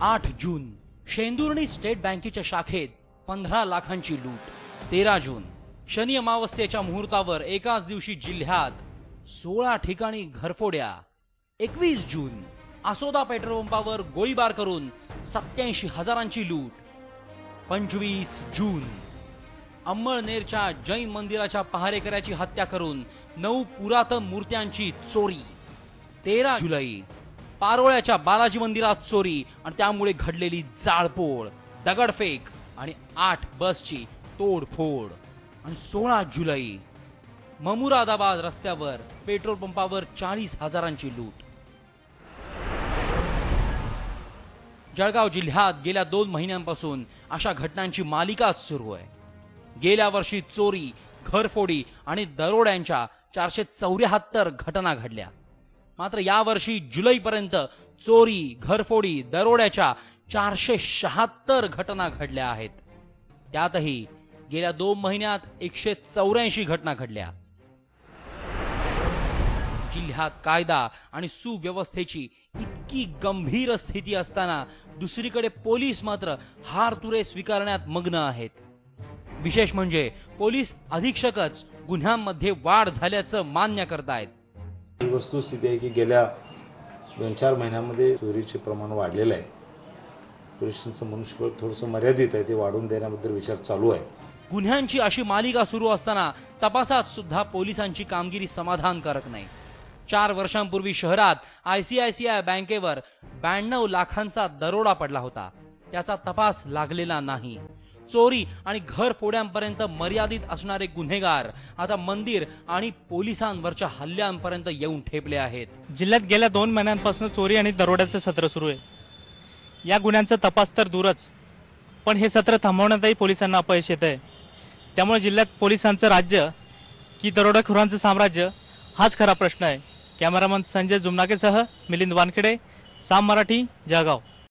आठ जून शेंदुर्णी स्टेट बँकेच्या शाखेत पंधरा लाखांची लूट. तेरा जून शनी अमावस्येच्या मुहूर्तावर एकाच दिवशी जिल्ह्यात सोळा ठिकाणी घरफोड्या. एकवीस जून आसोदा पेट्रोल पंपावर गोळीबार करून सत्याऐंशी हजारांची लूट. पंचवीस जून अंमळनेरच्या जैन मंदिराच्या पहारेकऱ्याची हत्या करून नऊ पुरातन मूर्त्यांची चोरी. तेरा जुलै पारोळ्याच्या बालाजी मंदिरात चोरी आणि त्यामुळे घडलेली जाळपोळ दगडफेक आणि आठ बसची तोडफोड. आणि सोळा जुलै ममुरादाबाद रस्त्यावर पेट्रोल पंपावर चाळीस हजारांची लूट. जळगाव जिल्ह्यात गेल्या दोन महिन्यांपासून अशा घटनांची मालिकाच सुरू आहे. गेल्या वर्षी चोरी घरफोडी आणि दरोड्यांच्या चारशे चौऱ्याहत्तर घटना घडल्या. मात्र यावर्षी जुलैपर्यंत चोरी घरफोडी दरोड्याच्या चारशे शहात्तर घटना घडल्या आहेत. त्यातही गेल्या दोन महिन्यात एकशे चौऱ्याऐंशी घटना घडल्या. जिल्ह्यात कायदा आणि सुव्यवस्थेची इतकी गंभीर स्थिती असताना दुसरीकडे पोलीस मात्र हार तुरे स्वीकारण्यात मग्न आहेत. विशेष म्हणजे पोलीस अधीक्षकच गुन्ह्यांमध्ये वाढ झाल्याचं मान्य करतायत. ही वस्तुस्थिती आहे की गेल्या दोन चार महिन्यामध्ये चोरीचे प्रमाण वाढलेलं आहे. पोलिसांचं मनुष्यबळ थोडंसं मर्यादित आहे ते वाढवून देण्याबद्दल विचार चालू आहे. गुन्ह्यांची अशी मालिका सुरू असताना तपासात सुद्धा पोलिसांची कामगिरी समाधानकारक नाही. चार वर्षांपूर्वी शहरात आयसीआयसीआय बँकेवर ब्याण्णव लाखांचा दरोडा पडला होता. त्याचा तपास लागलेला नाही. चोरी आणि घर फोड्यांपर्यंत मर्यादित असणारे गुन्हेगार आता मंदिर आणि पोलिसांवरच्या हल्ल्यांपर्यंत येऊन ठेपले आहेत. जिल्ह्यात गेल्या दोन महिन्यांपासून चोरी आणि दरोड्याचं सत्र सुरू आहे. या गुन्ह्यांचा तपास तर दूरच पण हे सत्र थांबवण्यातही पोलिसांना अपयश येत आहे त्यामुळे जिल्ह्यात पोलिसांचं राज्य की दरोडेखोरांचं साम्राज्य हाच खरा प्रश्न आहे. कॅमेरामन संजय जुमनाकेसह मिलिंद वानखेडे साम मराठी जळगाव.